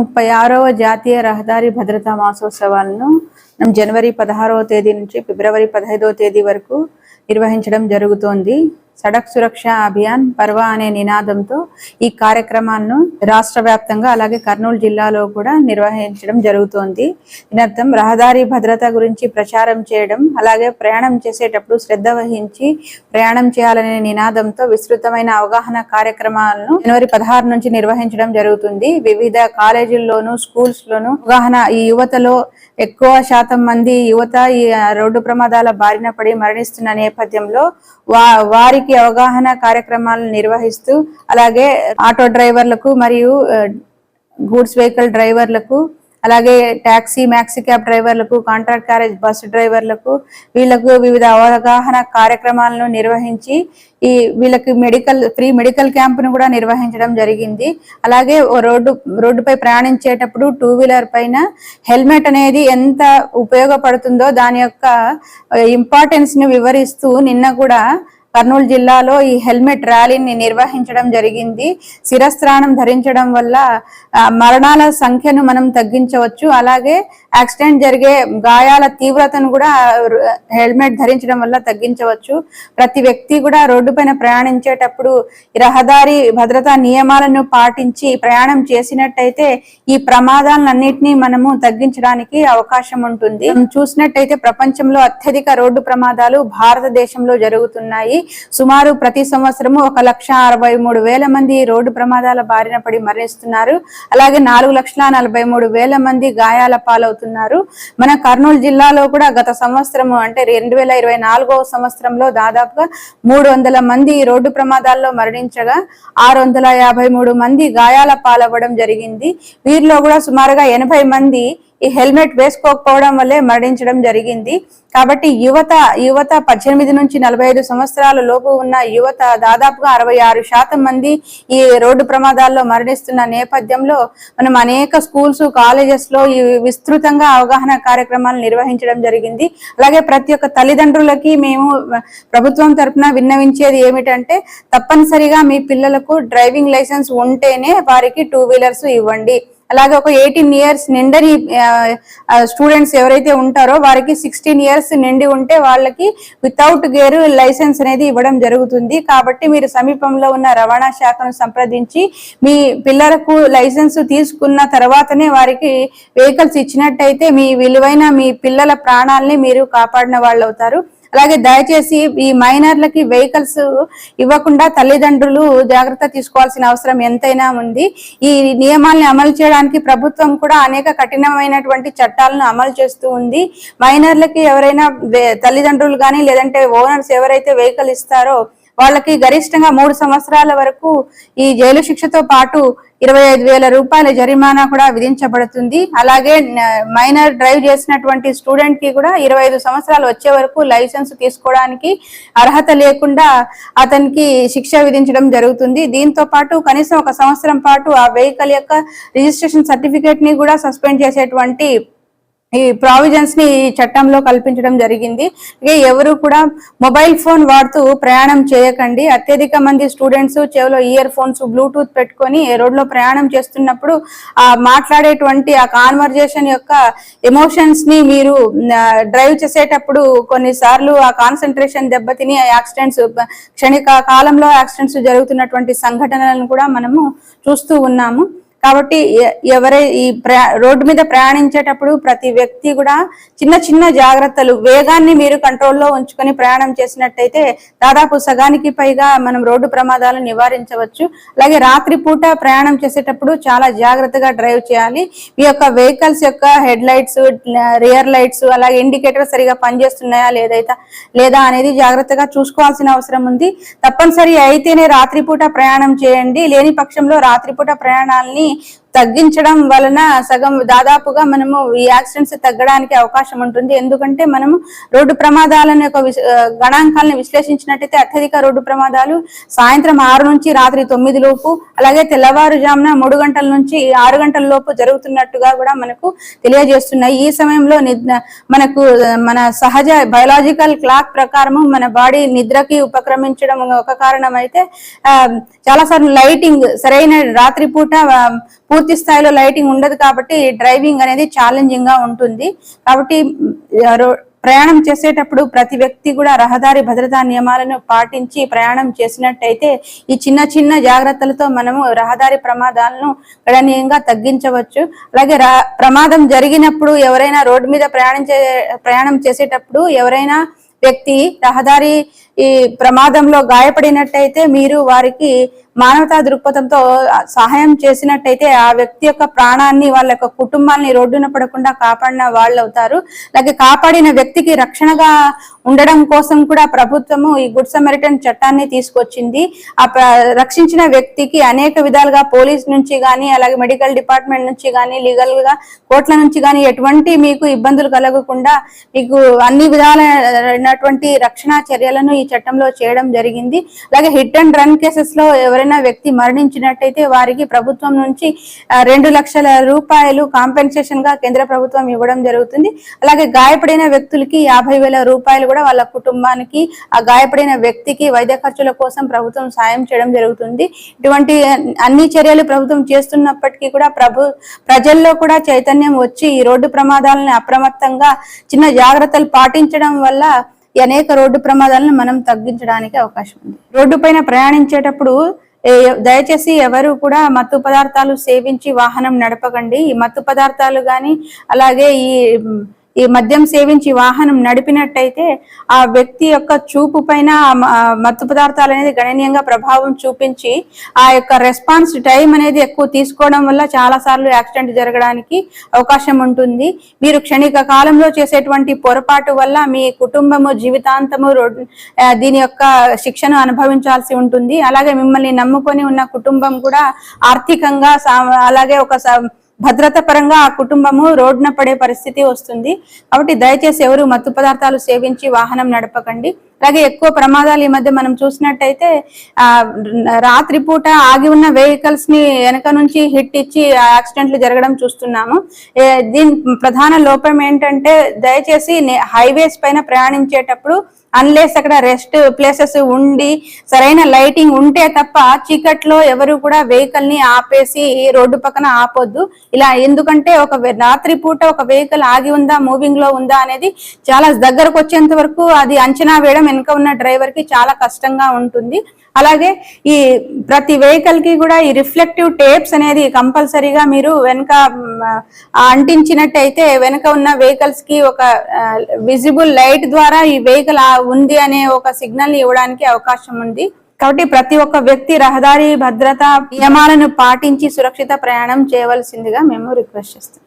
ముప్పై ఆరవ జాతీయ రహదారి భద్రతా మాసోత్సవాలను మనం జనవరి పదహారవ తేదీ నుంచి ఫిబ్రవరి పదహైదవ తేదీ వరకు నిర్వహించడం జరుగుతోంది. సడక్ సురక్ష అభియాన్ పర్వ అనే నినాదంతో ఈ కార్యక్రమాలను రాష్ట్ర వ్యాప్తంగా అలాగే కర్నూలు జిల్లాలో కూడా నిర్వహించడం జరుగుతోంది. దీనర్థం రహదారి భద్రత గురించి ప్రచారం చేయడం అలాగే ప్రయాణం చేసేటప్పుడు శ్రద్ధ వహించి ప్రయాణం చేయాలనే నినాదంతో విస్తృతమైన అవగాహన కార్యక్రమాలను జనవరి పదహారు నుంచి నిర్వహించడం జరుగుతుంది. వివిధ కాలేజీల్లోనూ స్కూల్స్ లోను అవగాహన ఈ యువతలో ఎక్కువ శాతం మంది యువత ఈ రోడ్డు ప్రమాదాల బారిన పడి మరణిస్తున్న నేపథ్యంలో వా వారికి అవగాహన కార్యక్రమాలను నిర్వహిస్తూ అలాగే ఆటో డ్రైవర్లకు మరియు గూడ్స్ వెహికల్ డ్రైవర్లకు అలాగే ట్యాక్సీ మ్యాక్సీ క్యాబ్ డ్రైవర్లకు కాంట్రాక్ట్ క్యారేజ్ బస్సు డ్రైవర్లకు వీళ్ళకు వివిధ అవగాహన కార్యక్రమాలను నిర్వహించి ఈ వీళ్ళకి మెడికల్ ఫ్రీ మెడికల్ క్యాంపును కూడా నిర్వహించడం జరిగింది. అలాగే రోడ్డు రోడ్డుపై ప్రయాణించేటప్పుడు టూ వీలర్ పైన హెల్మెట్ అనేది ఎంత ఉపయోగపడుతుందో దాని యొక్క ఇంపార్టెన్స్ని వివరిస్తూ నిన్న కూడా కర్నూలు జిల్లాలో ఈ హెల్మెట్ ర్యాలీని నిర్వహించడం జరిగింది. శిరస్త్రాణం ధరించడం వల్ల ఆ, మరణాల సంఖ్యను మనం తగ్గించవచ్చు. అలాగే యాక్సిడెంట్ జరిగే గాయాల తీవ్రతను కూడా హెల్మెట్ ధరించడం వల్ల తగ్గించవచ్చు. ప్రతి వ్యక్తి కూడా రోడ్డు పైన ప్రయాణించేటప్పుడు రహదారి భద్రతా నియమాలను పాటించి ప్రయాణం చేసినట్టయితే ఈ ప్రమాదాలన్నింటినీ మనము తగ్గించడానికి అవకాశం ఉంటుంది. మనం చూసినట్టయితే ప్రపంచంలో అత్యధిక రోడ్డు ప్రమాదాలు భారతదేశంలో జరుగుతున్నాయి. సుమారు ప్రతి సంవత్సరము ఒక లక్ష అరవై మూడు వేల మంది రోడ్డు ప్రమాదాల బారిన పడి మరణిస్తున్నారు. అలాగే నాలుగు లక్షల నలభై మూడు వేల మంది గాయాల పాలవుతున్నారు. మన కర్నూలు జిల్లాలో కూడా గత సంవత్సరము అంటే రెండు వేల ఇరవై నాలుగవ సంవత్సరంలో దాదాపుగా మూడు వందల మంది రోడ్డు ప్రమాదాల్లో మరణించగా ఆరు వందల యాభై మూడు మంది గాయాల పాలవ్వడం జరిగింది. వీరిలో కూడా సుమారుగా ఎనభై మంది ఈ హెల్మెట్ వేసుకోకపోవడం వల్లే మరణించడం జరిగింది. కాబట్టి యువత యువత పద్దెనిమిది నుంచి నలభై ఐదు సంవత్సరాల లోపు ఉన్న యువత దాదాపుగా అరవై ఆరు శాతం మంది ఈ రోడ్డు ప్రమాదాల్లో మరణిస్తున్న నేపథ్యంలో మనం అనేక స్కూల్స్ కాలేజెస్లో ఈ విస్తృతంగా అవగాహన కార్యక్రమాలు నిర్వహించడం జరిగింది. అలాగే ప్రతి ఒక్క తల్లిదండ్రులకి మేము ప్రభుత్వం తరపున విన్నవించేది ఏమిటంటే తప్పనిసరిగా మీ పిల్లలకు డ్రైవింగ్ లైసెన్స్ ఉంటేనే వారికి టూ వీలర్స్ ఇవ్వండి. అలాగే ఒక ఎయిటీన్ ఇయర్స్ నిండని స్టూడెంట్స్ ఎవరైతే ఉంటారో వారికి సిక్స్టీన్ ఇయర్స్ నిండి ఉంటే వాళ్ళకి వితౌట్ గేర్ లైసెన్స్ అనేది ఇవ్వడం జరుగుతుంది. కాబట్టి మీరు సమీపంలో ఉన్న రవాణా శాఖను సంప్రదించి మీ పిల్లలకు లైసెన్స్ తీసుకున్న తర్వాతనే వారికి వెహికల్స్ ఇచ్చినట్టయితే మీ విలువైన మీ పిల్లల ప్రాణాలని మీరు కాపాడిన వాళ్ళు అవుతారు అలాగే దయచేసి ఈ మైనర్లకి వెహికల్స్ ఇవ్వకుండా తల్లిదండ్రులు జాగ్రత్త తీసుకోవాల్సిన అవసరం ఎంతైనా ఉంది. ఈ నియమాల్ని అమలు చేయడానికి ప్రభుత్వం కూడా అనేక కఠినమైనటువంటి చట్టాలను అమలు చేస్తూ ఉంది. మైనర్లకి ఎవరైనా తల్లిదండ్రులు కానీ లేదంటే ఓనర్స్ ఎవరైతే వెహికల్ ఇస్తారో వాళ్ళకి గరిష్టంగా మూడు సంవత్సరాల వరకు ఈ జైలు శిక్షతో పాటు ఇరవై ఐదు వేల రూపాయల జరిమానా కూడా విధించబడుతుంది. అలాగే మైనర్ డ్రైవ్ చేసినటువంటి స్టూడెంట్కి కూడా ఇరవై ఐదు సంవత్సరాలు వచ్చే వరకు లైసెన్స్ తీసుకోవడానికి అర్హత లేకుండా అతనికి శిక్ష విధించడం జరుగుతుంది. దీంతో పాటు కనీసం ఒక సంవత్సరం పాటు ఆ వెహికల్ యొక్క రిజిస్ట్రేషన్ సర్టిఫికేట్ని కూడా సస్పెండ్ చేసేటువంటి ఈ ప్రావిజన్స్ని ఈ చట్టంలో కల్పించడం జరిగింది. ఎవరు కూడా మొబైల్ ఫోన్ వాడుతూ ప్రయాణం చేయకండి. అత్యధిక మంది స్టూడెంట్స్ చెవిలో ఇయర్ ఫోన్స్ బ్లూటూత్ పెట్టుకొని రోడ్లో ప్రయాణం చేస్తున్నప్పుడు ఆ మాట్లాడేటువంటి ఆ కాన్వర్జేషన్ యొక్క ఎమోషన్స్ని మీరు డ్రైవ్ చేసేటప్పుడు కొన్నిసార్లు ఆ కాన్సన్ట్రేషన్ దెబ్బతిని యాక్సిడెంట్స్ క్షణిక కాలంలో యాక్సిడెంట్స్ జరుగుతున్నటువంటి సంఘటనలను కూడా మనము చూస్తూ ఉన్నాము. కాబట్టి ఎవరై ఈ రోడ్డు మీద ప్రయాణించేటప్పుడు ప్రతి వ్యక్తి కూడా చిన్న చిన్న జాగ్రత్తలు వేగాన్ని మీరు కంట్రోల్లో ఉంచుకొని ప్రయాణం చేసినట్టయితే దాదాపు సగానికి పైగా మనం రోడ్డు ప్రమాదాలను నివారించవచ్చు. అలాగే రాత్రి పూట ప్రయాణం చేసేటప్పుడు చాలా జాగ్రత్తగా డ్రైవ్ చేయాలి. మీ యొక్క వెహికల్స్ యొక్క హెడ్ లైట్స్ రియర్ లైట్స్ అలాగే ఇండికేటర్ సరిగా పనిచేస్తున్నాయా లేదైతే లేదా అనేది జాగ్రత్తగా చూసుకోవాల్సిన అవసరం ఉంది. తప్పనిసరి అయితేనే రాత్రిపూట ప్రయాణం చేయండి. లేని పక్షంలో రాత్రిపూట ప్రయాణాలని हैं। తగ్గించడం వలన సగం దాదాపుగా మనము ఈ యాక్సిడెంట్స్ తగ్గడానికి అవకాశం ఉంటుంది. ఎందుకంటే మనము రోడ్డు ప్రమాదాలను యొక్క గణాంకాలను విశ్లేషించినట్టయితే అత్యధిక రోడ్డు ప్రమాదాలు సాయంత్రం ఆరు నుంచి రాత్రి తొమ్మిది లోపు అలాగే తెల్లవారుజామున మూడు గంటల నుంచి ఆరు గంటల లోపు జరుగుతున్నట్టుగా కూడా మనకు తెలియజేస్తున్నాయి. ఈ సమయంలో నిద్ర మనకు మన సహజ బయలాజికల్ క్లాక్ ప్రకారము మన బాడీ నిద్రకి ఉపక్రమించడం ఒక కారణం అయితే చాలాసార్లు చాలా సార్లు లైటింగ్ సరైన రాత్రిపూట ఆ, పూర్తి స్థాయిలో లైటింగ్ ఉండదు కాబట్టి డ్రైవింగ్ అనేది ఛాలెంజింగ్గా ఉంటుంది. కాబట్టి రో- ప్రయాణం చేసేటప్పుడు ప్రతి వ్యక్తి కూడా రహదారి భద్రతా నియమాలను పాటించి ప్రయాణం చేసినట్టయితే ఈ చిన్న చిన్న జాగ్రత్తలతో మనము రహదారి ప్రమాదాలను గణనీయంగా తగ్గించవచ్చు. అలాగే ప్రమాదం జరిగినప్పుడు ఎవరైనా రోడ్డు మీద ప్రయాణించే ప్రయాణం చేసేటప్పుడు ఎవరైనా వ్యక్తి రహదారి ఈ ప్రమాదంలో గాయపడినట్టయితే మీరు వారికి మానవతా దృక్పథంతో సహాయం చేసినట్టయితే ఆ వ్యక్తి యొక్క ప్రాణాన్ని వాళ్ళ యొక్క కుటుంబాన్ని రోడ్డున పడకుండా కాపాడిన వాళ్ళు అవుతారు అలాగే కాపాడిన వ్యక్తికి రక్షణగా ఉండడం కోసం కూడా ప్రభుత్వము ఈ గుడ్ సమరిటన్ చట్టాన్ని తీసుకొచ్చింది. ఆ రక్షించిన వ్యక్తికి అనేక విధాలుగా పోలీస్ నుంచి కానీ అలాగే మెడికల్ డిపార్ట్మెంట్ నుంచి కానీ లీగల్గా కోర్టుల నుంచి కానీ ఎటువంటి మీకు ఇబ్బందులు కలగకుండా మీకు అన్ని విధాలైనటువంటి రక్షణ చర్యలను ఈ చట్టంలో చేయడం జరిగింది. అలాగే హిట్ అండ్ రన్ కేసెస్లో ఎవరైనా వ్యక్తి మరణించినట్టయితే వారికి ప్రభుత్వం నుంచి రెండు లక్షల రూపాయలు కాంపెన్సేషన్గా కేంద్ర ప్రభుత్వం ఇవ్వడం జరుగుతుంది. అలాగే గాయపడిన వ్యక్తులకి యాభై వేల రూపాయలు కూడా వాళ్ళ కుటుంబానికి ఆ గాయపడిన వ్యక్తికి వైద్య ఖర్చుల కోసం ప్రభుత్వం సాయం చేయడం జరుగుతుంది. ఇటువంటి అన్ని చర్యలు ప్రభుత్వం చేస్తున్నప్పటికీ కూడా ప్రభు ప్రజల్లో కూడా చైతన్యం వచ్చి ఈ రోడ్డు ప్రమాదాలను అప్రమత్తంగా చిన్న జాగ్రత్తలు పాటించడం వల్ల ఈ అనేక రోడ్డు ప్రమాదాలను మనం తగ్గించడానికి అవకాశం ఉంది. రోడ్డు పైన ప్రయాణించేటప్పుడు దయచేసి ఎవరు కూడా మత్తు పదార్థాలు సేవించి వాహనం నడపకండి. ఈ మత్తు పదార్థాలు కానీ అలాగే ఈ ఈ మద్యం సేవించి వాహనం నడిపినట్టయితే ఆ వ్యక్తి యొక్క చూపు పైన మత్తు పదార్థాలు అనేది గణనీయంగా ప్రభావం చూపించి ఆ యొక్క రెస్పాన్స్ టైం అనేది ఎక్కువ తీసుకోవడం వల్ల చాలా సార్లు యాక్సిడెంట్ జరగడానికి అవకాశం ఉంటుంది. మీరు క్షణిక కాలంలో చేసేటువంటి పొరపాటు వల్ల మీ కుటుంబము జీవితాంతము దీని యొక్క శిక్షను అనుభవించాల్సి ఉంటుంది. అలాగే మిమ్మల్ని నమ్ముకొని ఉన్న కుటుంబం కూడా ఆర్థికంగా సా- అలాగే ఒక భద్రత పరంగా ఆ కుటుంబము రోడ్న పడే పరిస్థితి వస్తుంది. కాబట్టి దయచేసి ఎవరు మత్తు పదార్థాలు సేవించి వాహనం నడపకండి. అలాగే ఎక్కువ ప్రమాదాలు ఈ మధ్య మనం చూసినట్టయితే ఆ రాత్రి పూట ఆగి ఉన్న వెహికల్స్ని వెనక నుంచి హిట్ ఇచ్చి యాక్సిడెంట్లు జరగడం చూస్తున్నాము. దీని ప్రధాన లోపం ఏంటంటే దయచేసి హైవేస్ పైన ప్రయాణించేటప్పుడు అన్లెస్ అక్కడ రెస్ట్ ప్లేసెస్ ఉండి సరైన లైటింగ్ ఉంటే తప్ప చీకట్లో ఎవరు కూడా వెహికల్ని ఆపేసి రోడ్డు పక్కన ఆపొద్దు. ఇలా ఎందుకంటే ఒక వె- రాత్రి పూట ఒక వెహికల్ ఆగి ఉందా మూవింగ్లో ఉందా అనేది చాలా దగ్గరకు వచ్చేంత వరకు అది అంచనా వేయడం వెనుక ఉన్న డ్రైవర్కి చాలా కష్టంగా ఉంటుంది. అలాగే ఈ ప్రతి వెహికల్కి కూడా ఈ రిఫ్లెక్టివ్ టేప్స్ అనేది కంపల్సరీగా మీరు వెనక అంటించినట్టయితే వెనక ఉన్న వెహికల్స్కి ఒక విజిబుల్ లైట్ ద్వారా ఈ వెహికల్ ఉంది అనే ఒక సిగ్నల్ ఇవ్వడానికి అవకాశం ఉంది. కాబట్టి ప్రతి ఒక్క వ్యక్తి రహదారి భద్రతా నియమాలను పాటించి సురక్షిత ప్రయాణం చేయవలసిందిగా మేము రిక్వెస్ట్ చేస్తాం